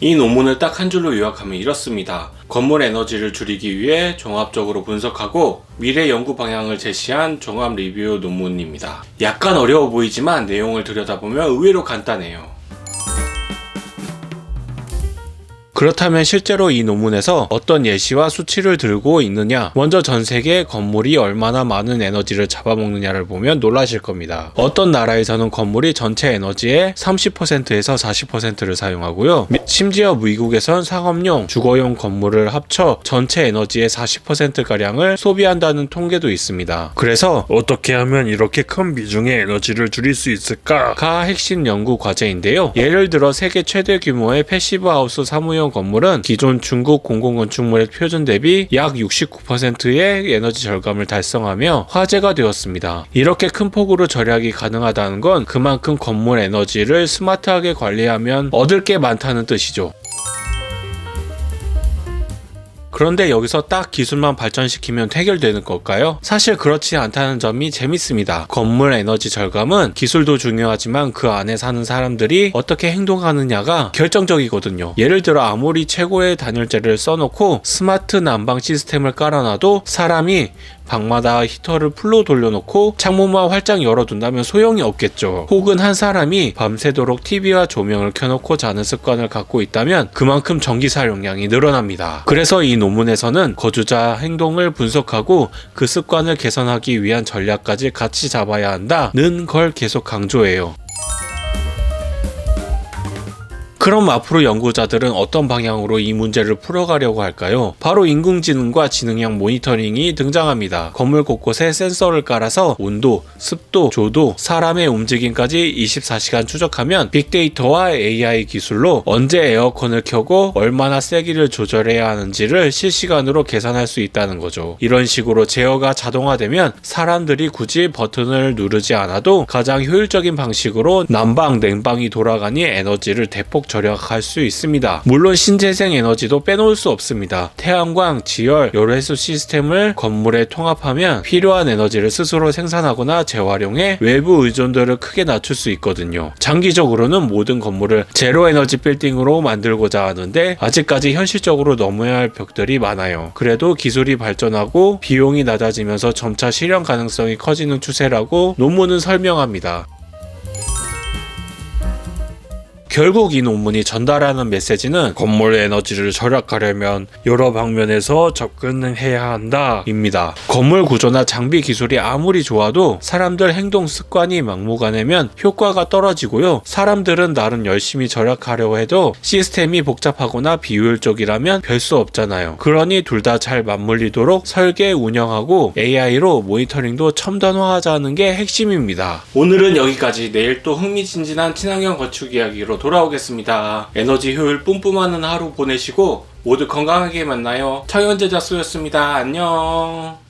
이 논문을 딱 한 줄로 요약하면 이렇습니다. 건물 에너지를 줄이기 위해 종합적으로 분석하고 미래 연구 방향을 제시한 종합 리뷰 논문입니다. 약간 어려워 보이지만 내용을 들여다보면 의외로 간단해요. 그렇다면 실제로 이 논문에서 어떤 예시와 수치를 들고 있느냐? 먼저 전 세계 건물이 얼마나 많은 에너지를 잡아먹느냐를 보면 놀라실 겁니다. 어떤 나라에서는 건물이 전체 에너지의 30%에서 40%를 사용하고요. 미- 심지어 미국에선 상업용, 주거용 건물을 합쳐 전체 에너지의 40%가량을 소비한다는 통계도 있습니다. 그래서 어떻게 하면 이렇게 큰 비중의 에너지를 줄일 수 있을까가 핵심 연구 과제인데요. 예를 들어 세계 최대 규모의 패시브 하우스 사무용 건물은 기존 중국 공공건축물의 표준 대비 약 69%의 에너지 절감을 달성하며 화제가 되었습니다. 이렇게 큰 폭으로 절약이 가능하다는 건 그만큼 건물 에너지를 스마트하게 관리하면 얻을 게 많다는 뜻이죠. 그런데 여기서 딱 기술만 발전시키면 해결되는 걸까요? 사실 그렇지 않다는 점이 재밌습니다. 건물 에너지 절감은 기술도 중요하지만 그 안에 사는 사람들이 어떻게 행동하느냐가 결정적이거든요. 예를 들어 아무리 최고의 단열재를 써놓고 스마트 난방 시스템을 깔아놔도 사람이 방마다 히터를 풀로 돌려놓고 창문만 활짝 열어둔다면 소용이 없겠죠. 혹은 한 사람이 밤새도록 TV와 조명을 켜놓고 자는 습관을 갖고 있다면 그만큼 전기 사용량이 늘어납니다. 그래서 이 논문에서는 거주자 행동을 분석하고 그 습관을 개선하기 위한 전략까지 같이 잡아야 한다는 걸 계속 강조해요. 그럼 앞으로 연구자들은 어떤 방향으로 이 문제를 풀어가려고 할까요? 바로 인공지능과 지능형 모니터링이 등장합니다. 건물 곳곳에 센서를 깔아서 온도, 습도, 조도, 사람의 움직임까지 24시간 추적하면 빅데이터와 AI 기술로 언제 에어컨을 켜고 얼마나 세기를 조절해야 하는지를 실시간으로 계산할 수 있다는 거죠. 이런 식으로 제어가 자동화되면 사람들이 굳이 버튼을 누르지 않아도 가장 효율적인 방식으로 난방, 냉방이 돌아가니 에너지를 대폭 절약할 수 있습니다. 물론 신재생 에너지도 빼놓을 수 없습니다. 태양광, 지열, 해수 시스템을 건물에 통합하면 필요한 에너지를 스스로 생산하거나 재활용해 외부 의존도를 크게 낮출 수 있거든요. 장기적으로는 모든 건물을 제로 에너지 빌딩으로 만들고자 하는데 아직까지 현실적으로 넘어야 할 벽들이 많아요. 그래도 기술이 발전하고 비용이 낮아지면서 점차 실현 가능성이 커지는 추세라고 논문은 설명합니다. 결국 이 논문이 전달하는 메시지는 건물 에너지를 절약하려면 여러 방면에서 접근해야 한다 입니다. 건물 구조나 장비 기술이 아무리 좋아도 사람들 행동 습관이 막무가내면 효과가 떨어지고요. 사람들은 나름 열심히 절약하려고 해도 시스템이 복잡하거나 비효율적이라면 별 수 없잖아요. 그러니 둘 다 잘 맞물리도록 설계 운영하고 AI로 모니터링도 첨단화하자는 게 핵심입니다. 오늘은 여기까지 내일 또 흥미진진한 친환경 건축 이야기 로 돌아오겠습니다. 에너지 효율 뿜뿜하는 하루 보내시고 모두 건강하게 만나요. 차연제자 수였습니다. 안녕.